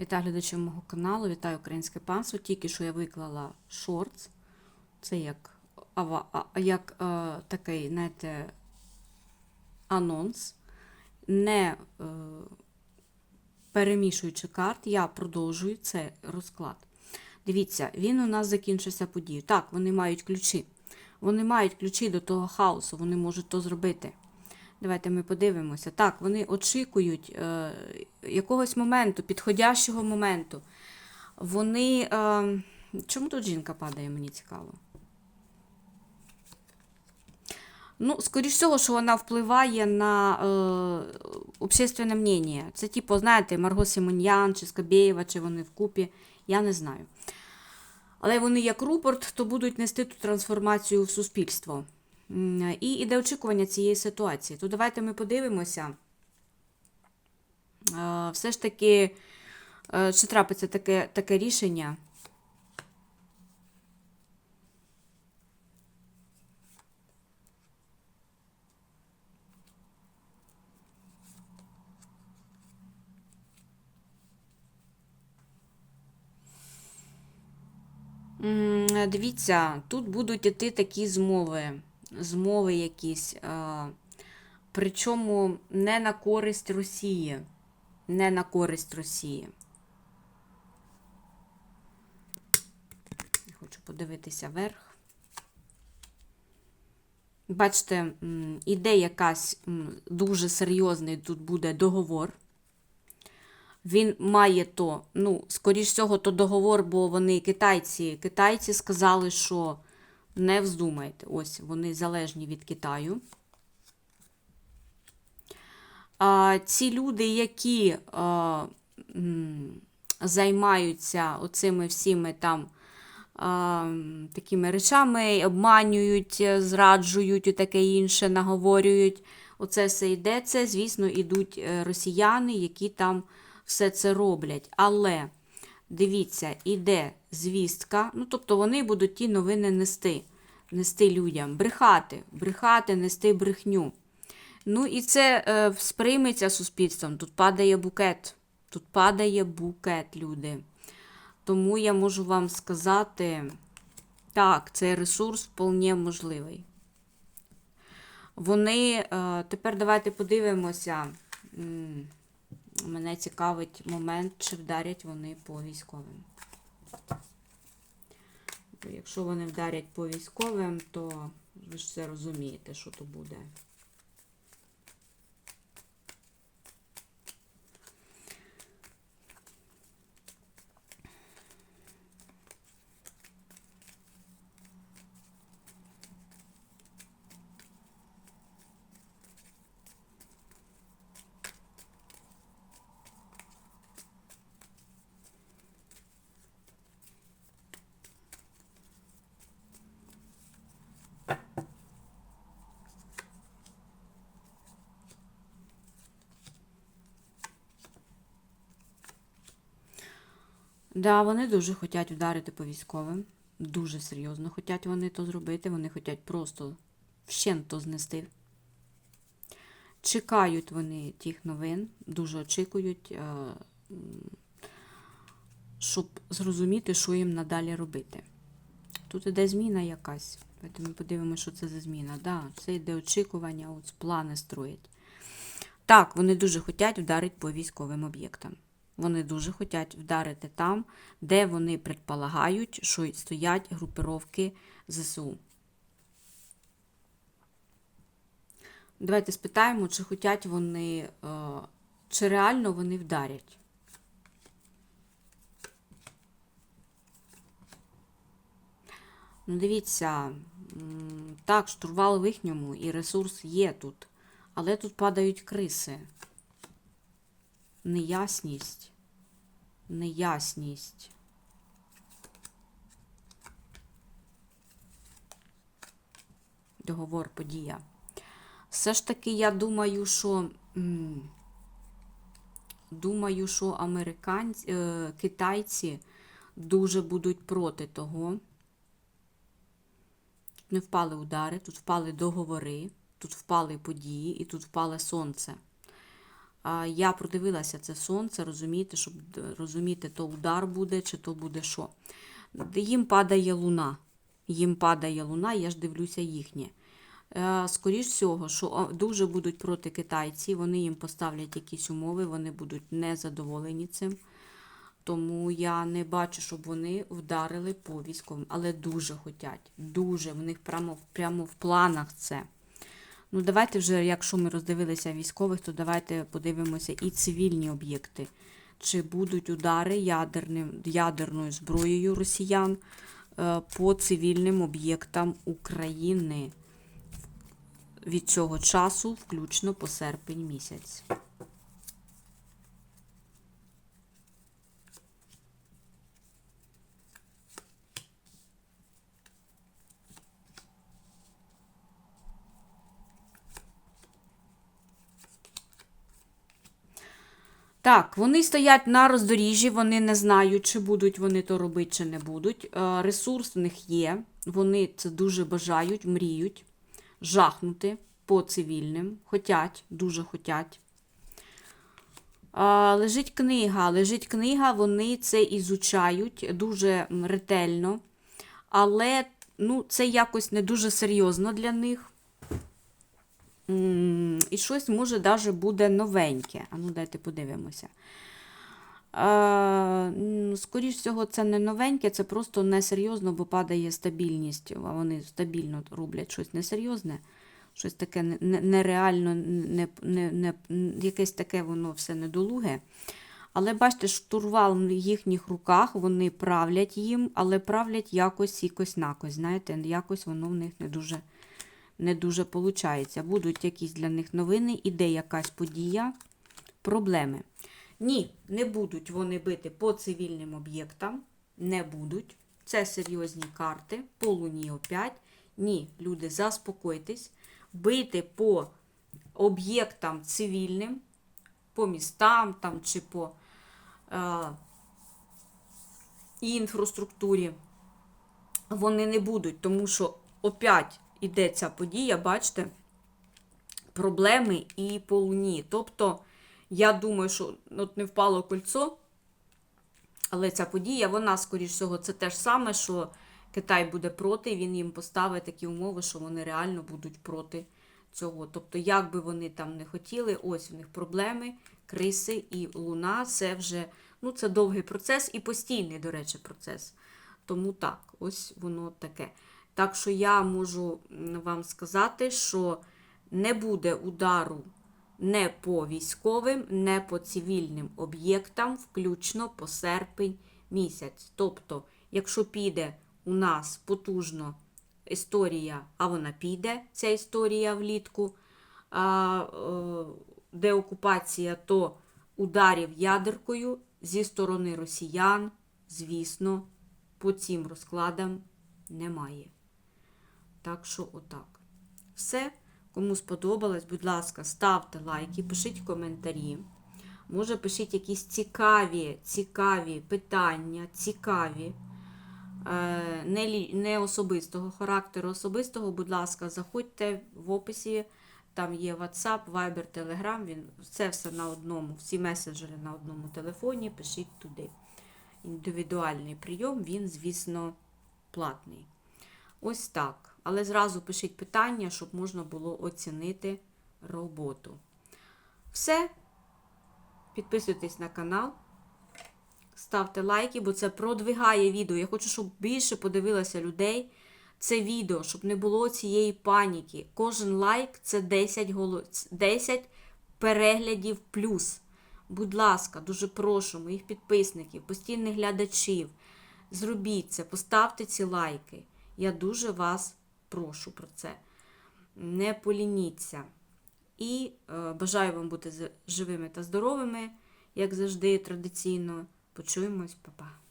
Вітаю глядачів мого каналу, вітаю українське панство. Тільки що я виклала шортс. Це як, як е, такий, знаєте, анонс. Не е, перемішуючи карт, я продовжую цей розклад. Дивіться, він у нас закінчився подію. Так, вони мають ключі. Вони мають ключі до того хаосу, вони можуть то зробити. Давайте ми подивимося. Так, вони очікують е, якогось моменту, підходящого моменту. Вони. Е, чому тут жінка падає, мені цікаво? Ну, скоріш всього, що вона впливає на е, общественне мнення. Це, типу, знаєте, Марго Симоньян чи Скабєєва, чи вони вкупі, я не знаю. Але вони як рупорт, то будуть нести ту трансформацію в суспільство. І іде очікування цієї ситуації. То давайте ми подивимося. Все ж таки, е, чи трапиться таке, таке рішення. Дивіться, тут будуть іти такі змови, змови якісь, причому не на користь Росії. Не на користь Росії. Хочу подивитися вверх. Бачите, іде якась дуже серйозний тут буде договор. Він має то, ну, скоріш всього, то договор, бо вони китайці. Китайці сказали, що не вздумайте. Ось вони залежні від Китаю. А, ці люди, які а, займаються оцими всіми там а, такими речами, обманюють, зраджують і таке інше, наговорюють. Оце все йде. Це, звісно, ідуть е, росіяни, які там все це роблять. Але дивіться, іде звістка. Ну, тобто вони будуть ті новини нести, нести людям, брехати, брехати, нести брехню. Ну і це е, сприйметься суспільством. Тут падає букет. Тут падає букет, люди. Тому я можу вам сказати, так, цей ресурс вполне можливий. Вони, е, тепер давайте подивимося. Мене цікавить момент, чи вдарять вони по військовим. Якщо вони вдарять по військовим, то ви ж все розумієте, що то буде. Да, вони дуже хочуть вдарити по військовим. Дуже серйозно хочуть вони то зробити. Вони хочуть просто вщент то знести. Чекають вони тих новин, дуже очікують, е, щоб зрозуміти, що їм надалі робити. Тут іде зміна якась. Ми подивимося, що це за зміна. Да, це йде очікування, от плани строять. Так, вони дуже хочуть вдарити по військовим об'єктам. Вони дуже хочуть вдарити там, де вони предполагають, що стоять групировки ЗСУ. Давайте спитаємо, чи хочуть вони, е, чи реально вони вдарять. Ну, дивіться, так, штурвал в їхньому і ресурс є тут. Але тут падають криси. Неясність. Неясність. Договор подія. Все ж таки, я думаю, що. Думаю, що американці, е, китайці дуже будуть проти того. Тут не впали удари, тут впали договори, тут впали події і тут впало сонце. Я продивилася це сонце, розумієте, щоб розуміти, то удар буде, чи то буде що. Їм падає луна. Їм падає луна, я ж дивлюся їхнє. Е, Скоріш всього, що дуже будуть проти китайці, вони їм поставлять якісь умови, вони будуть незадоволені цим. Тому я не бачу, щоб вони вдарили по військовим, але дуже хотять. Дуже. В них прямо, прямо в планах це. Ну, давайте вже, якщо ми роздивилися військових, то давайте подивимося і цивільні об'єкти. Чи будуть удари ядерним, ядерною зброєю росіян е, по цивільним об'єктам України від цього часу, включно по серпень місяць. Так, вони стоять на роздоріжжі, вони не знають, чи будуть вони то робити, чи не будуть. Е, Ресурс в них є, вони це дуже бажають, мріють жахнути по цивільним, хотять, дуже хотять. Лежить книга, лежить книга, вони це ізучають дуже ретельно, але ну, це якось не дуже серйозно для них. І щось може даже буде новеньке. А ну дайте подивимося. Е, м, Скоріш всього, це не новеньке, це просто несерйозно, бо падає стабільність, а вони стабільно роблять щось несерйозне, щось таке не- не- нереально, не, не, не, якесь таке воно все недолуге. Але бачите, штурвал в їхніх руках, вони правлять їм, але правлять якось якось накось. Знаєте, якось воно в них не дуже не дуже виходить. Будуть якісь для них новини, іде якась подія, проблеми. Ні, не будуть вони бити по цивільним об'єктам. Не будуть. Це серйозні карти. По луні опять. Ні, люди, заспокойтесь. Бити по об'єктам цивільним, по містам там, чи по е, інфраструктурі вони не будуть, тому що опять іде ця подія, бачите, проблеми і по луні. Тобто, я думаю, що от не впало кольцо, але ця подія, вона, скоріш всього, це те ж саме, що Китай буде проти, він їм поставить такі умови, що вони реально будуть проти цього. Тобто, як би вони там не хотіли, ось в них проблеми, криси і луна це вже ну, це довгий процес і постійний, до речі, процес. Тому так, ось воно таке. Так що я можу вам сказати, що не буде удару не по військовим, не по цивільним об'єктам, включно по серпень місяць. Тобто, якщо піде у нас потужно історія, а вона піде, ця історія влітку, е, деокупація, то ударів ядеркою зі сторони росіян, звісно, по цим розкладам немає. Так що отак. Все. Кому сподобалось, будь ласка, ставте лайки, пишіть коментарі. Може, пишіть якісь цікаві, цікаві питання, цікаві, е, не, не особистого характеру. Особистого, будь ласка, заходьте в описі. Там є WhatsApp, Viber, Telegram. Він, це все на одному, всі меседжери на одному телефоні. Пишіть туди. Індивідуальний прийом, він, звісно, платний. Ось так. Але зразу пишіть питання, щоб можна було оцінити роботу. Все. Підписуйтесь на канал. Ставте лайки, бо це продвигає відео. Я хочу, щоб більше подивилося людей це відео, щоб не було цієї паніки. Кожен лайк це 10, голо... 10 переглядів плюс. Будь ласка, дуже прошу моїх підписників, постійних глядачів. Зробіть це, поставте ці лайки. Я дуже вас прошу про це. Не полініться. І е, бажаю вам бути живими та здоровими, як завжди, традиційно. Почуємось, па-па.